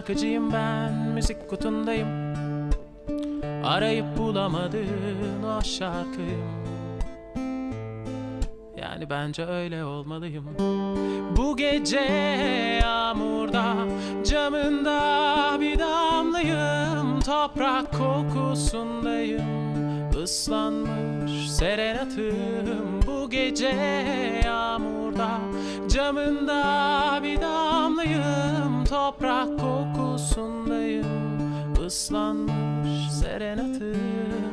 şarkıcıyım ben müzik kutundayım. Arayıp bulamadığın o şarkıyım. Yani bence öyle olmalıyım. Bu gece yağmurda camında bir damlayım. Toprak kokusundayım. Islanmış serenatım. Bu gece yağmurda Camında bir damlayım. Toprak kokusundayım Islanmış serenatım. Bu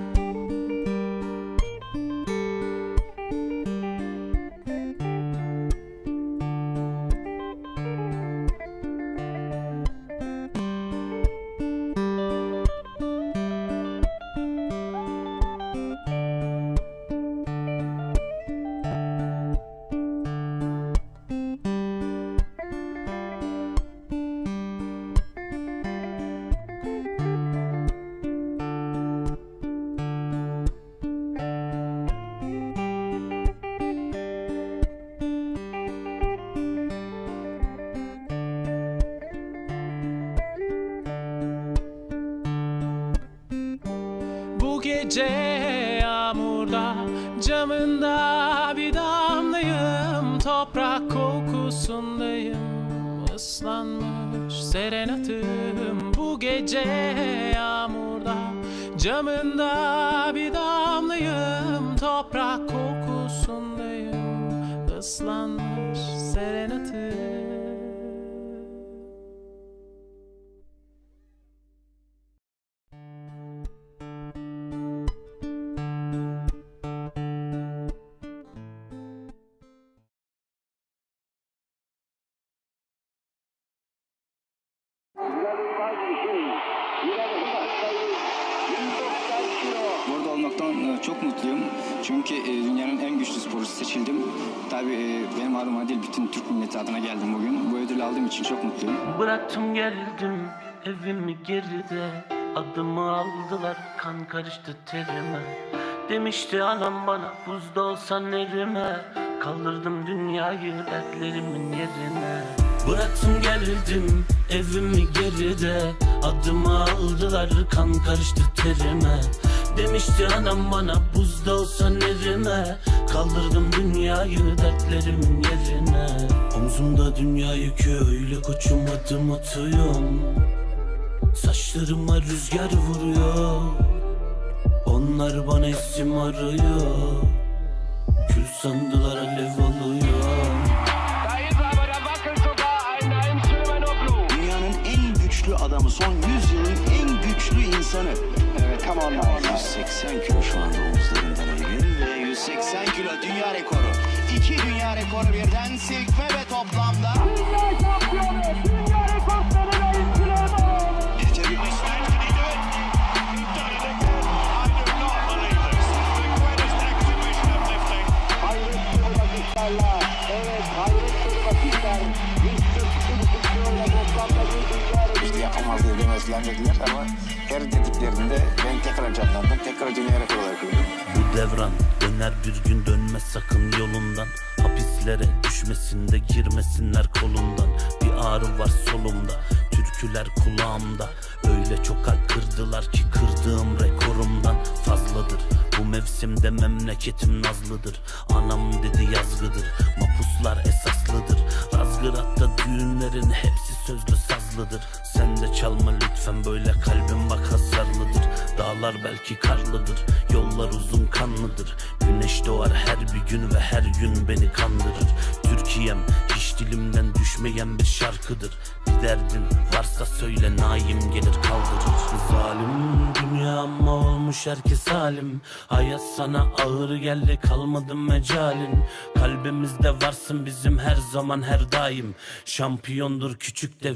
adına geldim bugün. Bu ödülü aldığım için çok mutluyum. Bıraktım geldim evimi geride. Adımı aldılar kan karıştı terime. Demişti anam bana buzda olsan erime Kaldırdım dünyayı dertlerimin yerine. Bıraktım geldim evimi geride. Adımı aldılar kan karıştı terime Demişti anam bana buzda olsan erime Kaldırdım dünyayı dertlerimin yerine. Omzumda dünya yükü öyle koçum adım atıyorum. Saçlarıma rüzgar vuruyor. Onlar bana isim arıyor. Kül sandılar alev alıyor. Dünyanın en güçlü adamı, son 100 yılın en güçlü insanı. Come on now. 180 kilo şu anda omuzlarından Eylül ve 180 kilo dünya rekoru. İki dünya rekoru birden silkme ve toplamda. Dediler ama her dediklerinde ben tekrar canlandım. Tekrar dünya olarak gördüm. Bu devran döner bir gün dönme sakın yolundan. Hapislere düşmesinde girmesinler kolundan. Bir ağrı var solumda türküler kulağımda. Öyle çok kalp kırdılar ki kırdığım rekorumdan fazladır. Bu mevsimde memleketim nazlıdır. Anam dedi yazgıdır Mapuslar esaslıdır. Razgırat'ta düğünlerin hepsi sözlü sazlıdır Sen de çalma lütfen böyle kalbim bak hasarlıdır. Dağlar belki karlıdır Yollar uzun kanlıdır. Güneş doğar her bir gün ve her gün beni kandırır. Türkiye'm hiç dilimden düşmeyen bir şarkıdır. Bir derdin varsa söyle naim gelir kaldırır. Zalim dünya ama olmuş herkes halim Hayat sana ağır geldi kalmadı mecalin. Kalbimizde varsın bizim her zaman her daim. Şampiyondur küçük dev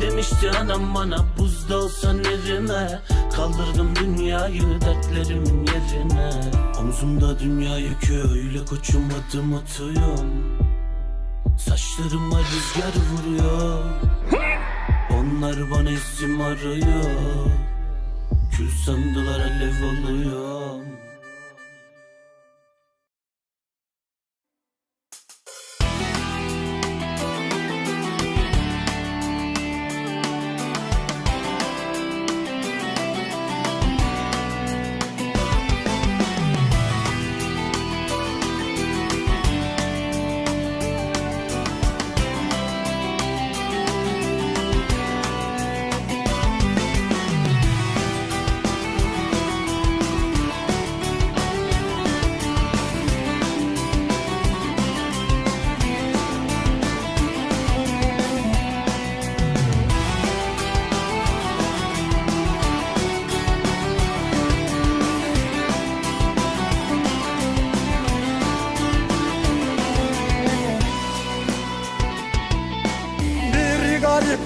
Demişti anam bana buzda olsan erime Kal kaldırdım dünyayı dertlerimin yerine. Omzumda dünya yükü öyle koçum adım atıyorum. Saçlarıma rüzgar vuruyor. Onlar bana isim arıyor. Kül sandılar alev oluyor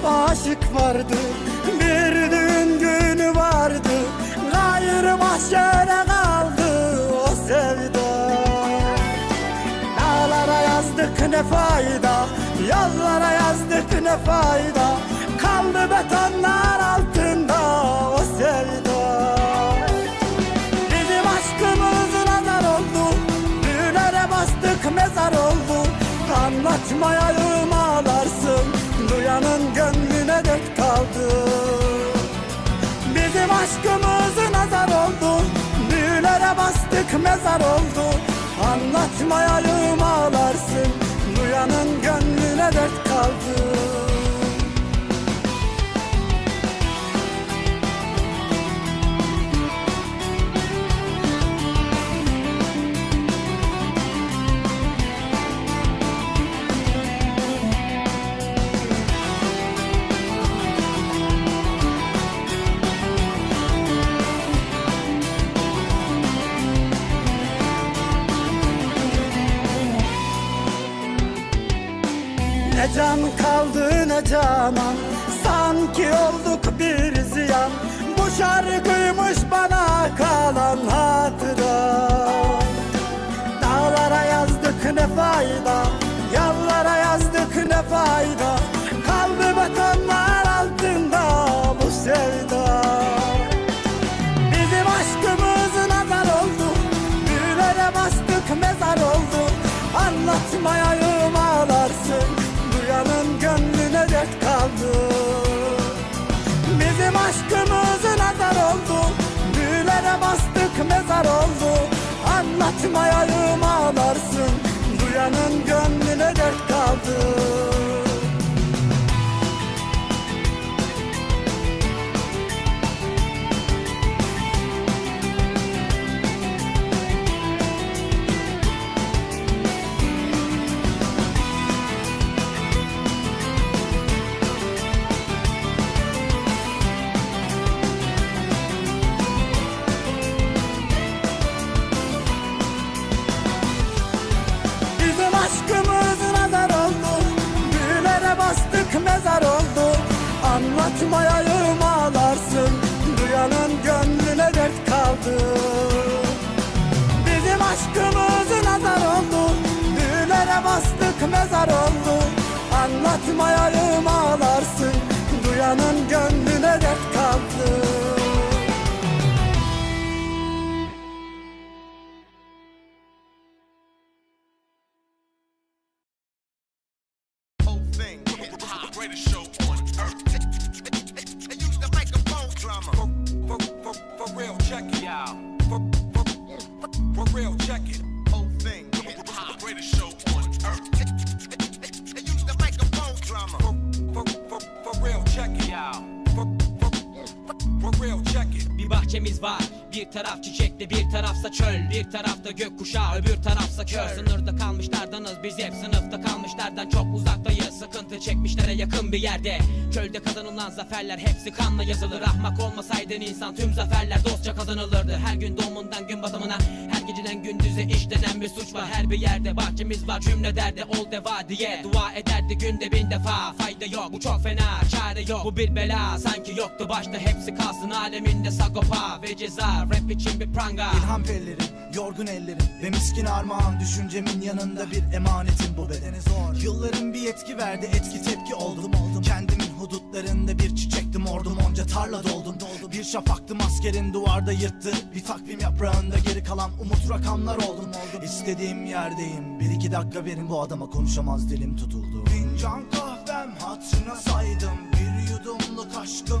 aşık vardı Bir düğün günü vardı Gayrı mahşere kaldı o sevda. Dağlara yazdık ne fayda Yollara yazdık ne fayda Kaldı betonlar altında o sevda. Bizim aşkımız nazar oldu Düğünlere bastık mezar oldu Anlatmayayım ağlarsın Duyanın dert kaldı. Bizim aşkımız nazar oldu. Düğünlere bastık mezar oldu. Anlatmayayım ağlarsın. Duyanın gönlüne dert kaldı şarkıymış bana kalan hatıra. Dağlara yazdık ne fayda Yollara yazdık ne fayda mezar oldu Anlatmayayım ağlarsın. Duyanın gönlüne dert kaldı mezar oldu Anlatmayayım ağlarsın biz hep sınıfta kalmışlardan çok uzaktayız. Sıkıntı çekmişlere yakın bir yerde Çölde kazanılan zaferler hepsi kanla yazılır. Ahmak olmasaydın insan tüm zaferler dostça kazanılırdı. Her gün doğumundan gün batımına Her geceden gündüze işlenen bir suç var. Her bir yerde bahçemiz var cümle derde ol deva diye. Dua ederdi günde bin defa Fayda yok. Bu çok fena çare yok. Bu bir bela sanki yoktu başta. Hepsi kalsın Aleminde sagopa ve ceza. Rap için bir pranga. İlham pellerim, yorgun ellerim Ve miskin armağan. Düşüncemin yanında bir emanetim. Bu bedene zor. Yılların bir etki verdi etki tepki oldum. Oldum Kendimin hudutlarında bir çiçektim ordum onca tarla doldum. Doldum Bir şafaktım askerin duvarda yırttı. Bir takvim yaprağında geri kalan umut rakamlar oldum oldum. İstediğim yerdeyim bir iki dakika verin. Bu adama konuşamaz dilim tutuldu. Fincan kahvem hatırına saydım. Bir yudumluk aşkım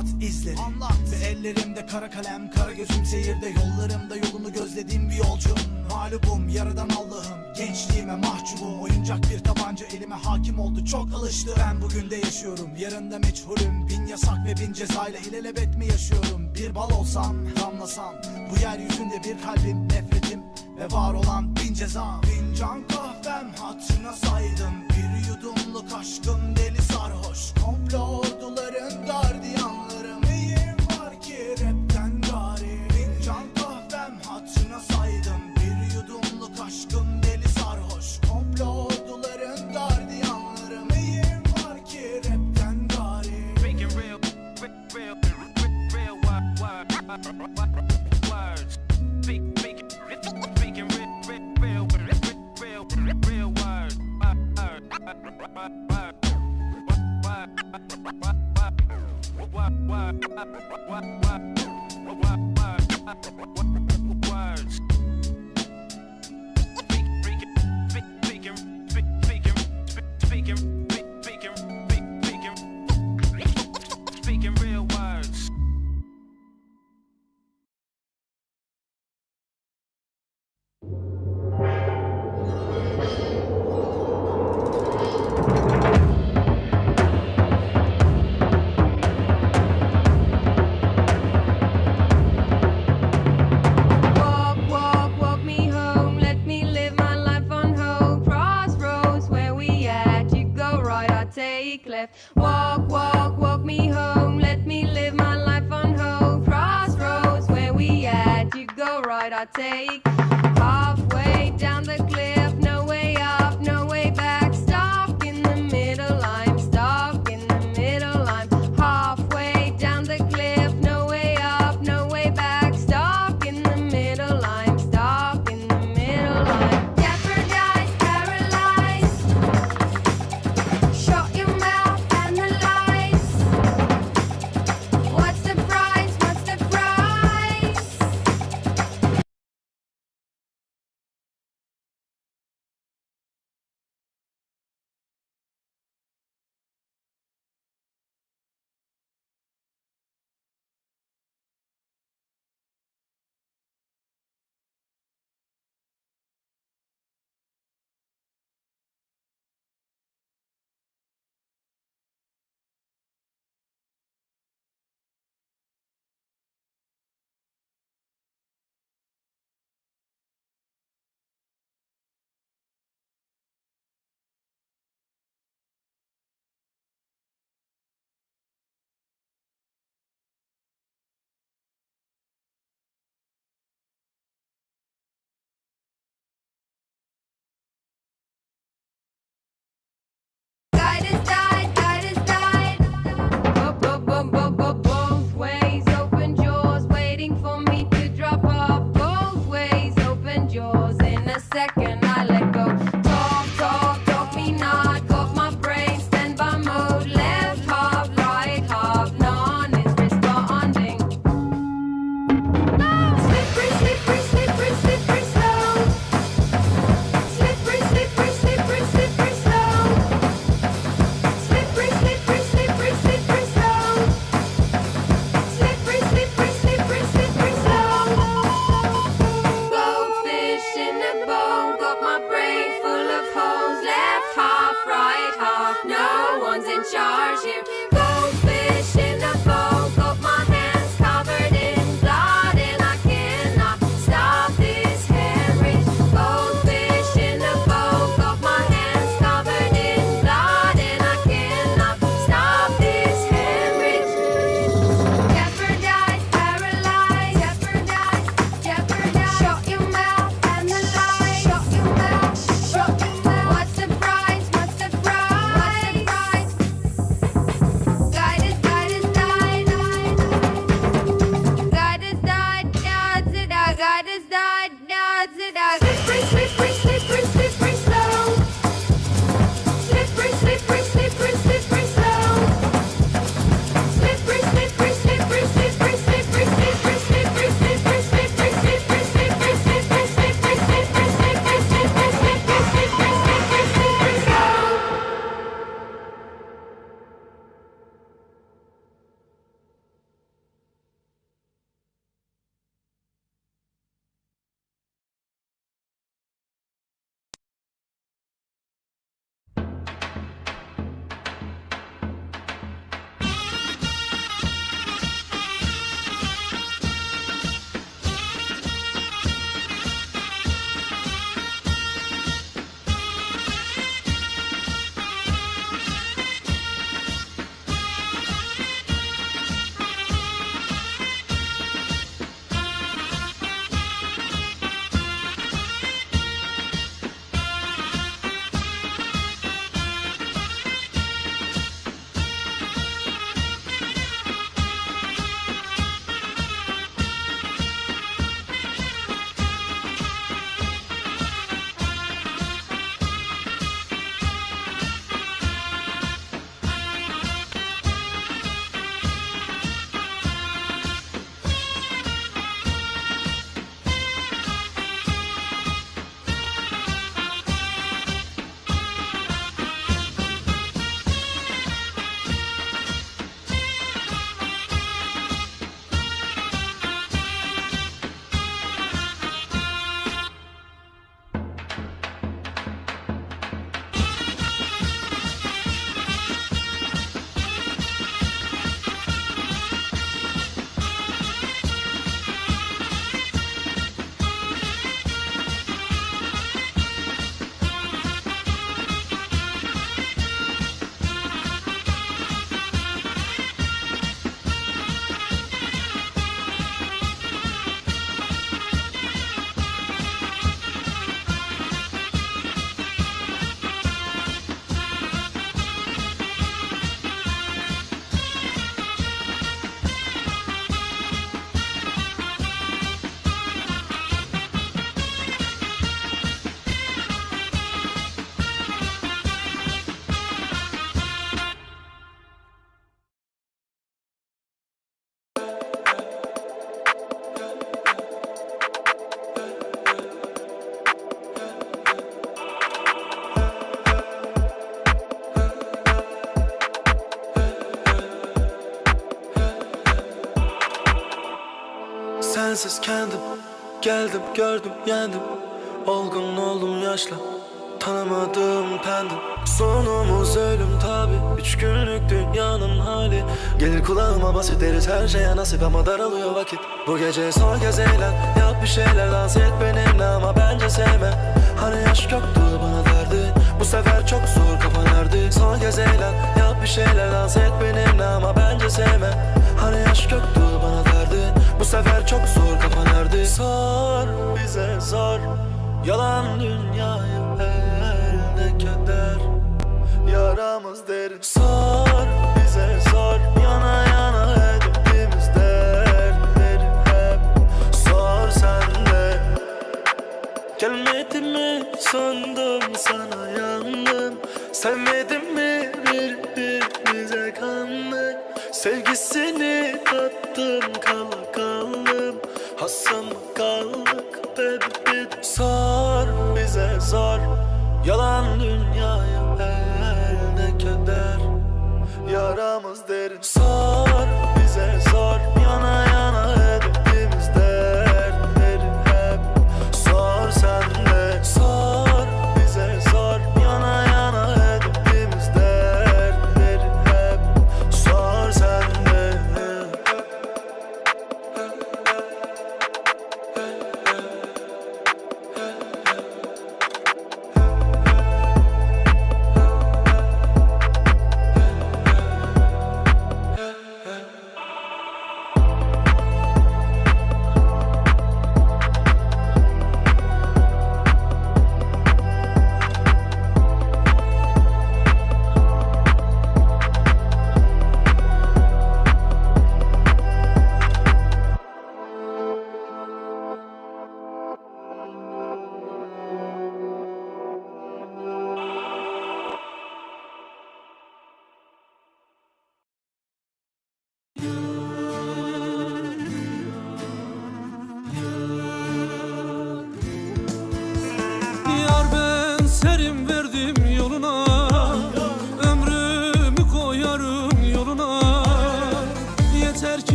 izleri. Anlat Ve ellerimde kara kalem Kara gözüm seyirde. Yollarımda yolunu gözlediğim bir yolcum. Mağlubum yaradan Allah'ım. Gençliğime mahcubum. Oyuncak bir tabanca elime hakim oldu. Çok alıştı Ben bugün de yaşıyorum. Yarında meçhulüm. Bin yasak ve bin cezayla ilelebet mi yaşıyorum? Bir bal olsam damlasam Bu yeryüzünde bir kalbim nefretim Ve var olan bin ceza Fincan kahvem hatırına saydım. Bir yudumluk aşkım deli words. Real, words. ride I take. Sensiz kendim Geldim gördüm yendim. Olgun oldum yaşla Tanımadığım pendim. Sonumuz ölüm tabi Üç günlük dünyanın hali. Gelir kulağıma bas ederiz her şeye nasip Ama daralıyor vakit. Bu gece son kez eğlen Yap bir şeyler dans et benimle Ama bence sevme. Hani yaş yoktu bana derdi Bu sefer çok zor kafa nerede Son kez eğlen Yap bir şeyler sandım sana yandım. Sevmedim mi? Birbirimize kandık. Sevgisini tattım kala kaldım. Hasım kaldık baby Sor bize sor Yalan dünyaya ne keder. Yaramız derin Sor bize sor Yana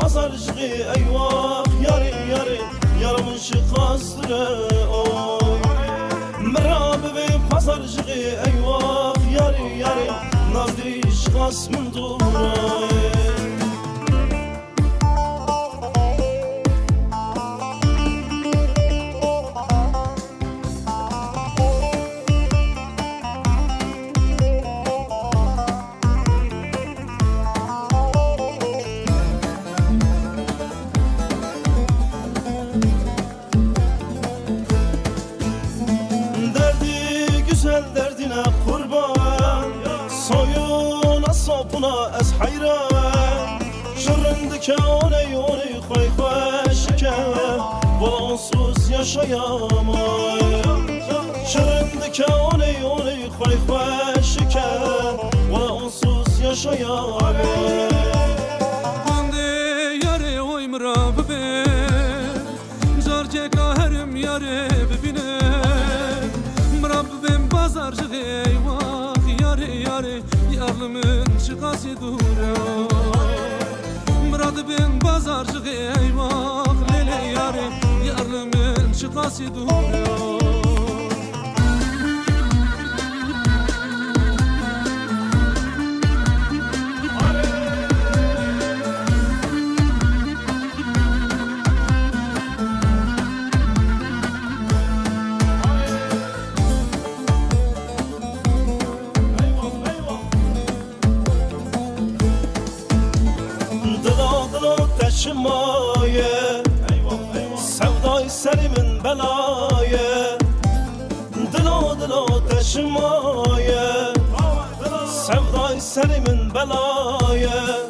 pazar jıgı eyvah yarı yarı Yarımın şıkastıre oy Mira bebe pazar jıgı eyvah yarı yarı Nazdi şıkasmın duray Yaşayamam Şırındike oley oley koy koşke Onsuz yaşayamam Kunde yare oymra bebe Jarce kaherim yare bebine Mrabbim pazarcı eyvah yare yare Yarlımın çıkası dura Mrabbim pazarcı eyvah lele yare Yarlımın çıkası serimin belaye Dıla dıla taşımaye Sevday serimin belaye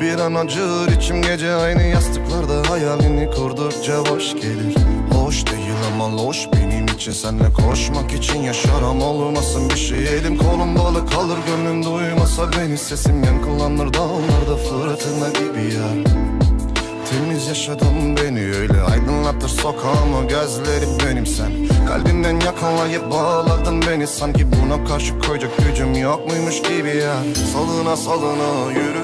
bir an acır içim gece aynı yastıklarda Hayalini kurdukça boş gelir. Hoş değil ama loş benim için Senle koşmak için yaşarım olmasın bir şey Elim kolum bağlı kalır gönlüm duymasa beni Sesim yankılanır. Dağlarda fırtına gibi ya Temiz yaşadım beni öyle aydınlatır sokağımı gözleri benim sen. Kalbimden yakalayıp bağladın beni sanki buna karşı koyacak gücüm yok muymuş gibi ya Salına salına yürü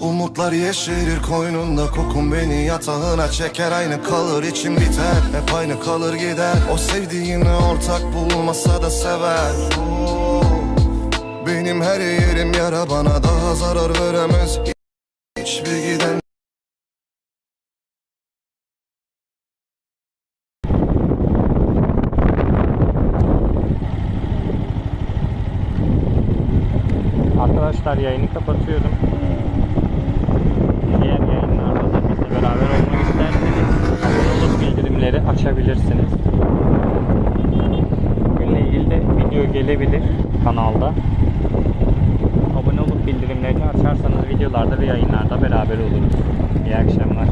Umutlar yeşerir koynunda kokun beni. Yatağına çeker Aynı kalır içim biter. Hep aynı kalır gider. O sevdiğini ortak bulmasa da sever. Benim her yerim yara bana daha zarar veremez. Hiçbir giden Arkadaşlar yayını kapatıyorum. Diğer yayınlarda da bizle beraber olmak isterseniz abone olup bildirimleri açabilirsiniz. Bugünle ilgili de video gelebilir kanalda. Abone olup bildirimlerini açarsanız videolarda ve yayınlarda beraber oluruz. İyi akşamlar.